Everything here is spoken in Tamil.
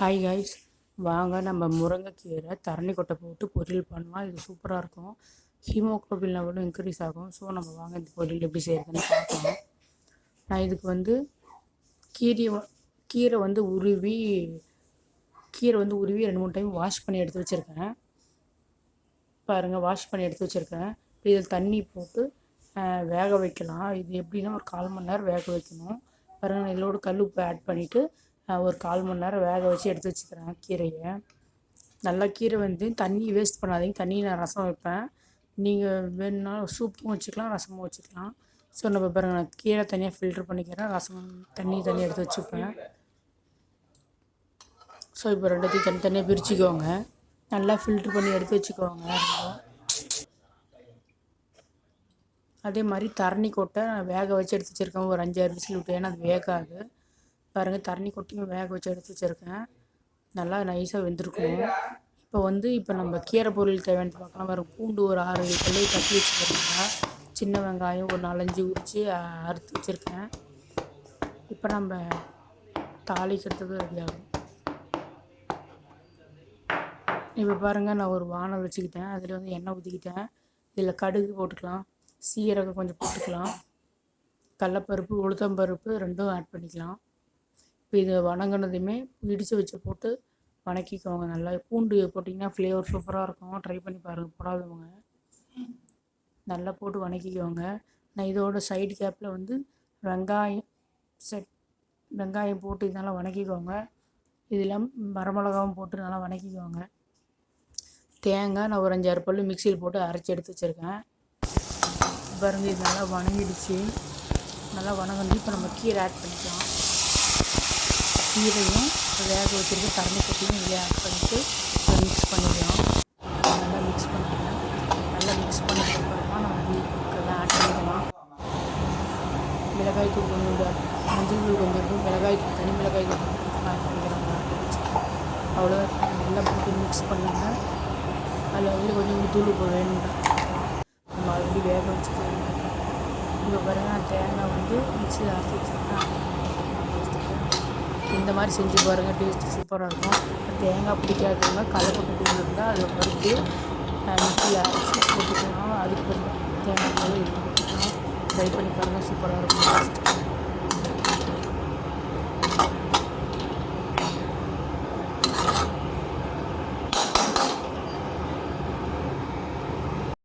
ஹாய் காய்ஸ் வாங்க நம்ம முருங்கைக்கீரை தரணி கொட்டை போட்டு பொரியல் பண்ணலாம். இது சூப்பராக இருக்கும். ஹீமோக்ளோபின் லெவலும் இன்க்ரீஸ் ஆகும். ஸோ நம்ம வாங்க இந்த பொரியல் எப்படி செய்கிறதுன்னு பார்க்கலாம். நான் இதுக்கு வந்து கீரையை கீரை வந்து உருவி கீரை வந்து உருவி ரெண்டு மூணு டைம் வாஷ் பண்ணி எடுத்து வச்சுருக்கேன். பாருங்கள் வாஷ் பண்ணி எடுத்து வச்சுருக்கேன். இதில் தண்ணி போட்டு வேக வைக்கலாம். இது எப்படின்னா ஒரு கால் மணி நேரம் வேக வைக்கணும். பாருங்கள் இதோட கல் உப்பு ஆட் பண்ணிவிட்டு ஒரு கால் மணி நேரம் வேக வச்சு எடுத்து வச்சுக்கிறேன் கீரையை. நல்லா கீரை வந்து தண்ணி வேஸ்ட் பண்ணாதீங்க. தண்ணி நான் ரசம் வைப்பேன். நீங்கள் வேணும்னா சூப்பும் வச்சுக்கலாம் ரசமும் வச்சுக்கலாம். ஸோ நம்ம பாருங்கள் நான் கீரை தனியாக ஃபில்டர் பண்ணிக்கிறேன். ரசம் தண்ணி தண்ணி எடுத்து வச்சுப்பேன். ஸோ இப்போ ரெண்டுத்தையும் தனித்தனியாக பிரிச்சுக்கோங்க. நல்லா ஃபில்ட்ரு பண்ணி எடுத்து வச்சுக்கோங்க. அதே மாதிரி தரணி கொட்டை நான் வேக வச்சு எடுத்து வச்சுருக்கேன். ஒரு அஞ்சாறு விசில் விட்டு ஏன்னா அது வேகாது. பாருங்கள் தரணி கொட்டையும் வேக வச்சு எடுத்து வச்சுருக்கேன். நல்லா நைஸாக வெந்திருக்கணும். இப்போ வந்து இப்போ நம்ம கீரை பொருள் தேவையானது பார்க்கலாம். வரும் பூண்டு ஒரு ஆறு கல்லையை கட்டி தட்டி சின்ன வெங்காயம் ஒரு நாலஞ்சு உரித்து அறுத்து வச்சுருக்கேன். இப்போ நம்ம தாளிக்கிறதுக்கு ரெடி ஆகும் இப்போ பாருங்கள் நான் ஒரு வானல் வச்சுக்கிட்டேன். அதில் வந்து எண்ணெய் ஊற்றிக்கிட்டேன் இதில் கடுகு போட்டுக்கலாம். சீரகம் கொஞ்சம் போட்டுக்கலாம். கடலப்பருப்பு உளுத்தம்பருப்பு ரெண்டும் ஆட் பண்ணிக்கலாம். இது வணங்கினதுமே இடித்து வச்சு போட்டு வணக்கிக்கோங்க. நல்லா பூண்டு போட்டிங்கன்னா ஃப்ளேவர் சூப்பராக இருக்கும். ட்ரை பண்ணி பாருங்கள் போடாதவங்க. நல்லா போட்டு வணக்கிக்கோங்க. நான் இதோட சைடு கேப்பில் வந்து வெங்காயம் செட் வெங்காயம் போட்டு இதெல்லாம் வணக்கிக்கோங்க. இதில் வரமிளகாவும் போட்டு நல்லா வணக்கிக்கோங்க. தேங்காய் நான் ஒரு அஞ்சாறு பல்லு மிக்சியில் போட்டு அரைச்சி எடுத்து வச்சுருக்கேன். பருந்து இது நல்லா வணங்கிடுச்சு. நல்லா வணங்கி இப்போ நம்ம கீரை ஆட் பண்ணிக்கலாம். கீரையும் வேக வச்சுருக்க தரணி கொட்டையும் இதில் ஆட் பண்ணிவிட்டு மிக்ஸ் பண்ணிக்கலாம் நல்லா மிக்ஸ் பண்ணிக்கலாம் நல்லா மிக்ஸ் பண்ணதுக்கப்புறமா நம்ம வீட்டுக்கெல்லாம் ஆட் பண்ணிக்கலாம் மிளகாய் தூள் கொஞ்சம் மஞ்சள் தூள் கொஞ்சம் இருக்கும். மிளகாய் தூள் தனி மிளகாய் தூள் ஆட் பண்ணிக்கிறாங்க அவ்வளோ நல்லா போட்டு மிக்ஸ் பண்ணுங்க. அதில் வந்து கொஞ்சம் தூள் இப்போ வேணும்டா. நம்ம ஆல்ரெடி வேக வச்சுக்கலாம் இங்கே பாருங்கள் தேங்காய் வந்து மிக்சியில் அரைச்சி வச்சுருக்கேன். இந்த மாதிரி செஞ்சு பாருங்கள் டேஸ்ட்டு சூப்பராக இருக்கும். தேங்காய் பிடிக்காதவங்க கலப்பட்டு தூள் இருந்தால் அதை வறுத்து மிக்சியில் அரைச்சி போட்டுக்கலாம். அதுக்கு தேங்காய் பால் ட்ரை பண்ணி பாருங்கள் சூப்பராக இருக்கும்.